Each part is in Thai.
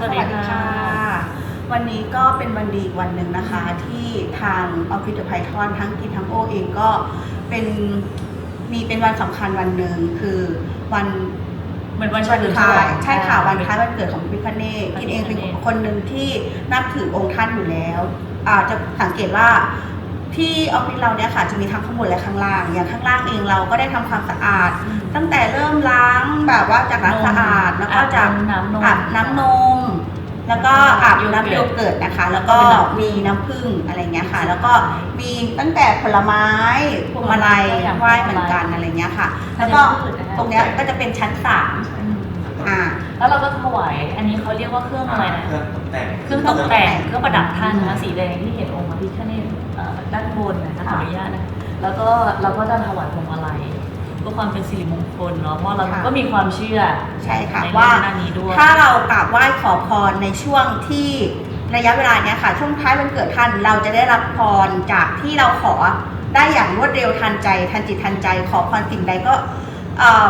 สวัสดีค่ะ วันนี้ก็เป็นวันดีวันหนึ่งนะคะ ที่ทางออฟฟิศไพทอนทั้งกินทั้งโอเองก็เป็นมีเป็นวันสำคัญวันหนึ่งคือวันเหมือนวันเฉลิมใช่ค่ะวันคล้ายวันเกิดของพิพเน่กินเองเป็นคนหนึ่งที่นับถือองค์ท่านอยู่แล้วอาจจะสังเกตว่า ที่ออฟฟิศเราเนี่ยค่ะจะมีทั้งข้างบนและข้างล่าง อย่างข้างล่างเองเราก็ได้ทำความสะอาด ตั้งแต่เริ่มล้างแบบว่าจากล้างสะอาดแล้วก็จากน้ำนมอาบน้ำนม แล้วก็อาบน้ำโยโยเกิร์ตเกิร์ตนะคะ แล้วก็แล้วก็เป็นน้ำผึ้งมีน้ำผึ้งอะไรเงี้ยค่ะ แล้วก็มีตั้งแต่ผลไม้พวงมาลัยตัวอย่างไหว้เหมือนกันอะไรเงี้ยค่ะ แล้วก็ธัญพืชนะคะตรงเนี้ยก็จะเป็นชั้นสาม อืมอ่า แล้วเราก็ถวายอันนี้เขาเรียกว่าเครื่องอะไรนะ เครื่องตกแต่งเครื่องตกแต่งเครื่องประดับท่านนะคะสีแดงที่เห็นองค์พระพิฆเนศเอ่อด้านบนนะคะขออนุญาตนะแล้วก็เราก็จะถวายพวงมาลัยเพื่อความเป็นสิริมงคลเนาะเพราะเราค่ะ ก็มีความเชื่อใช่ค่ะในว่า เรื่องด้านนี้ด้วย ถ้าเรากราบไหว้ขอพรในช่วงที่ระยะเวลาเนี้ยค่ะ ช่วงท้ายวันเกิดท่านเราจะได้รับพรจากที่เราขอได้อย่างรวดเร็วทันใจทันจิตทันใจ ขอพรสิ่งใดก็เอ่อ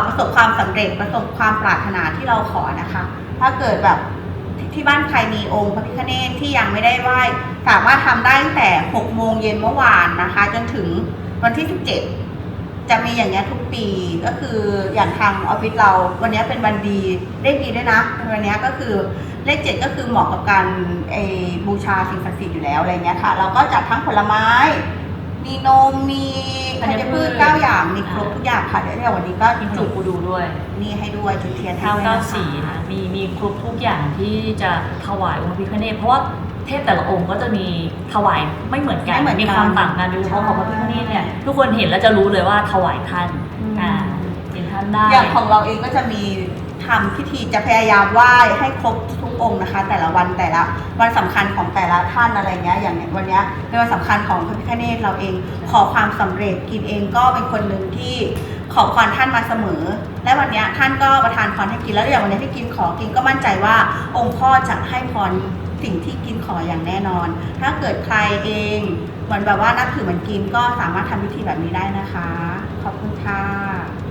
ประสบความสำเร็จประสบความปรารถนาที่เราขอนะคะ ถ้าเกิดแบบที่ที่บ้านใครมีองค์พระพิฆเนศที่ยังไม่ได้ไหว้สามารถทำได้ตั้งแต่6โมงเย็นเมื่อวานนะคะ จนถึงวันที่ 17 จะมีอย่างเงี้ยทุกปีก็คืออย่างทางออฟฟิศเรา วันเนี้ยเป็นวันดีเลขดีด้วยนะวันเนี้ยก็คือเลขเจ็ดก็คือเหมาะกับการไอบูชาสิ่งศักดิ์สิทธิ์อยู่แล้วอะไรเงี้ยค่ะ เราก็จัดทั้งผลไม้ มีนมมี ธัญพืชเก้าอย่างมีครบทุกอย่างค่ะเดี๋ยวเดี๋ยววันนี้ก็มีขนจุมดปูดูด้วย นี่ให้ด้วยจุดเทียนให้เท้าด้วยเก้านะคะสีนะมีมีครบทุกอย่างที่จะถวายองค์พระพิฆเนศเพราะว่าเทพแต่ละองค์ก็จะมีถวายไม่เหมือนกันไม่เหมือนกันมีความต่างกันโดยเฉพาะของพระพิฆเนศเนี่ยทุกคนเห็นแล้วจะรู้เลยว่าถวายท่านอืมอ่าเห็นท่านได้อย่างของเราเองก็จะมี ทำพิธีจะพยายามไหว้ให้ครบทุกองค์นะคะ แต่ละวันแต่ละวันสำคัญของแต่ละท่านอะไรเงี้ยอย่างเนี้ยวันเนี้ยเป็นวันสำคัญของพระพิฆเนศเราเอง ขอความสำเร็จกินเองก็เป็นคนหนึ่งที่ขอพรท่านมาเสมอ และวันเนี้ยท่านก็ประทานพรให้กินแล้วอย่างวันเนี้ยที่กินขอกินก็มั่นใจว่าองค์พ่อจะให้พรสิ่งที่กินขออย่างแน่นอน ถ้าเกิดใครเองเหมือนแบบว่านับถือเหมือนกินก็สามารถทำพิธีแบบนี้ได้นะคะ ขอบคุณค่ะ